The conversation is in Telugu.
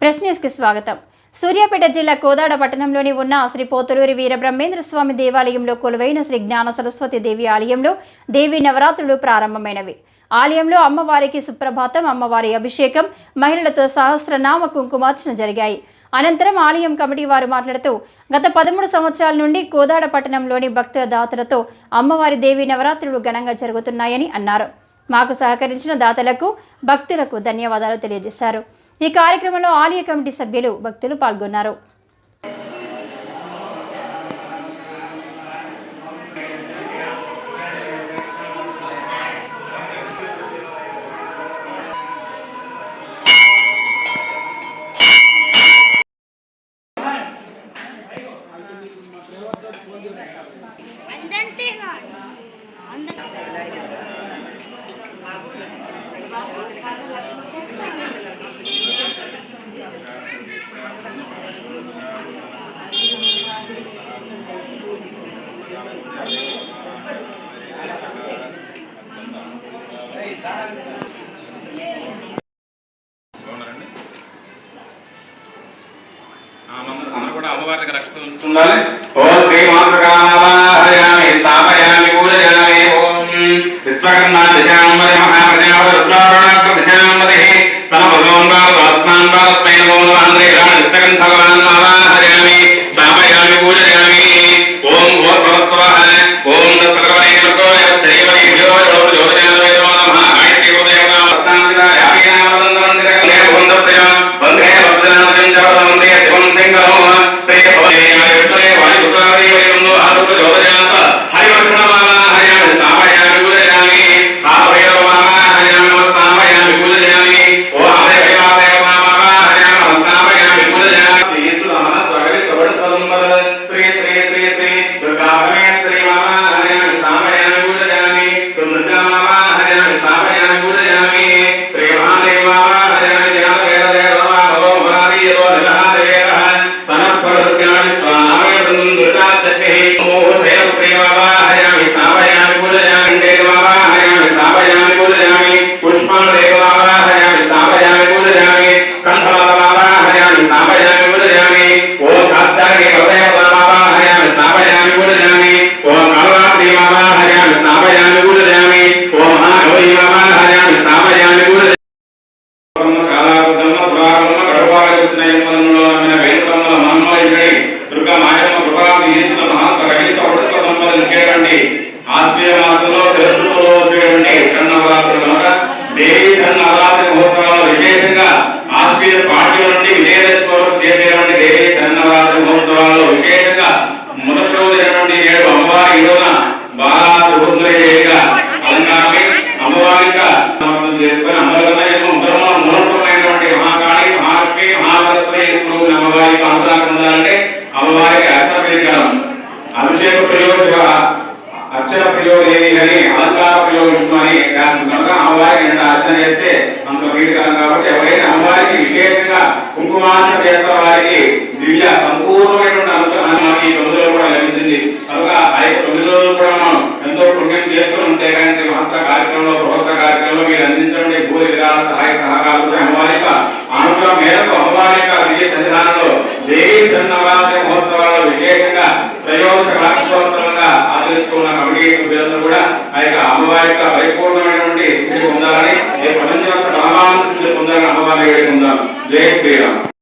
ప్రెస్ న్యూస్కి స్వాగతం సూర్యాపేట జిల్లా కోదాడ పట్టణంలోని ఉన్న శ్రీ పోతులూరి వీరబ్రహ్మేంద్ర స్వామి దేవాలయంలో కొలువైన శ్రీ జ్ఞాన సరస్వతి దేవి ఆలయంలో దేవి నవరాత్రులు ప్రారంభమైనవి. ఆలయంలో అమ్మవారికి సుప్రభాతం అమ్మవారి అభిషేకం మహిళలతో సహస్రనామ కుంకుమార్చన జరిగాయి. అనంతరం ఆలయం కమిటీ వారు మాట్లాడుతూ గత పదమూడు సంవత్సరాల నుండి కోదాడ పట్టణంలోని భక్తుల దాతలతో అమ్మవారి దేవి నవరాత్రులు ఘనంగా జరుగుతున్నాయని అన్నారు. మాకు సహకరించిన దాతలకు భక్తులకు ధన్యవాదాలు తెలియజేశారు. ఈ కార్యక్రమంలో ఆలయ కమిటీ సభ్యులు భక్తులు పాల్గొన్నారు. అమ్మవారికి రక్షిస్తూ ఉండాలి ఓ శ్రీ మాతృకామావాహయామి స్థాపయామి పూజయామి. ఓం విశ్వకర్మా దిశాంబరి మహాప్రజాపతి రుద్రారుణాత్మ సన ఆత్మాన్ భగవాన్ ఎంతో పుణ్యం ఉంటే కానీ మహత్ర కార్యక్రమంలో ప్రభుత్వ కార్యక్రమంలో మీరు అందించండి. భూరి విధాన సహాయ సహకారాలతో అమ్మవారిక అనుగ్రహం మేరకు అమ్మవారి విజయ సన్నిధానంలో దేవీ నవరాత్రి మహోత్సవాల్లో విశేషంగా త్రయోదశ రాష్ట్రోత్సవంగా ఆచరిస్తున్న కమిటీ సభ్యులందరూ కూడా ఆ యొక్క అమ్మవారి యొక్క పరిపూర్ణమైనటువంటి స్థితి పొందాలని ఏ ప్రపంచ పరమానంద స్థితి పొందాలని అమ్మవారిని వేడుకుందాం. జై శ్రీరామ్.